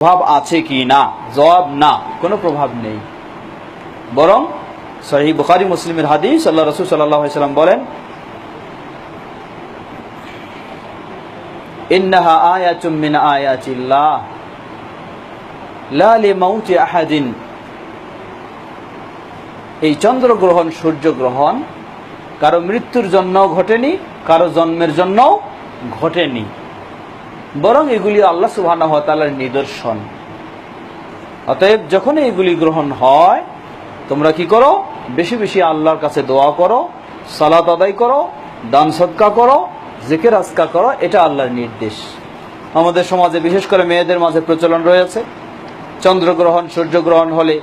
প্রভাব আছে কি না? জবাব না। কোনো প্রভাব নেই। বরং সহি বুখারি মুসলিমের হাদিস, আল্লাহ রসুল সাল্লাম বলেন, ইন্নাহা আয়াতুম মিন আয়াতিল্লাহ, লা লিমাউতি আহাদিন। এই চন্দ্রগ্রহণ, সূর্যগ্রহণ কারও মৃত্যুর জন্য ঘটেনি, কারও জন্মের জন্য ঘটেনি। বরং এগুলি আল্লাহ তাআলার নিদর্শন। অতএব যখন এগুলি গ্রহণ হয়, তোমরা কি করো? বেশি বেশি আল্লাহর কাছে দোয়া করো, সালাত আদায় করো, দান সৎকা করো, জেকের আজকা করো, এটা আল্লাহর নির্দেশ। আমাদের সমাজে বিশেষ করে মেয়েদের মাঝে প্রচলন রয়েছে। চন্দ্রগ্রহণ, সূর্যগ্রহণ হলে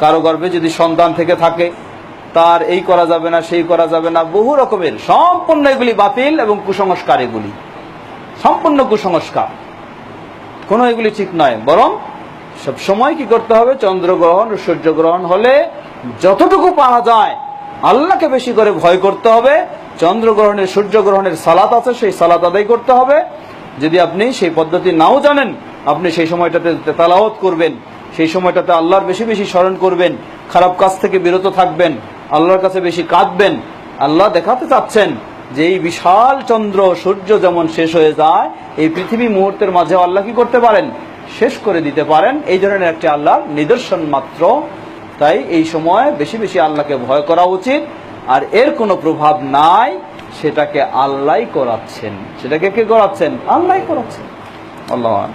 কারও গর্ভে যদি সন্তান থেকে থাকে, তার এই করা যাবে না, সেই করা যাবে না, বহু রকমের সম্পূর্ণ এগুলি বাতিল এবং কুসংস্কার এগুলি। সম্পূর্ণ কুসংস্কার। কোনো এগুলি ঠিক নয়। বরং সব সময় কি করতে হবে? চন্দ্রগ্রহণ সূর্যগ্রহণ হলে যতটুকু পারা যায় আল্লাহকে বেশি করে ভয় করতে হবে। চন্দ্রগ্রহণের, সূর্যগ্রহণের সালাত আছে, সেই সালাত আদায় করতে হবে। যদি আপনি সেই পদ্ধতি নাও জানেন, আপনি সেই সময়টাতে তেলাওয়াত করবেন, সেই সময়টাতে আল্লাহর বেশি বেশি স্মরণ করবেন, খারাপ কাজ থেকে বিরত থাকবেন, আল্লাহর কাছে বেশি কাঁদবেন, আল্লাহ দেখাতে চাচ্ছেন যে এই বিশাল চন্দ্র, সূর্য যেমন শেষ হয়ে যায়, এই পৃথিবী মুহূর্তের মাঝে আল্লাহ কি করতে পারেন? শেষ করে দিতে পারেন। এই ধরনের একটি আল্লাহর নিদর্শন মাত্র। তাই এই সময় বেশি বেশি আল্লাহকে ভয় করা উচিত। আর এর কোনো প্রভাব নাই, সেটাকে আল্লাহ করাচ্ছেন। সেটাকে কে করাচ্ছেন? আল্লাহ করাচ্ছেন। আল্লাহ।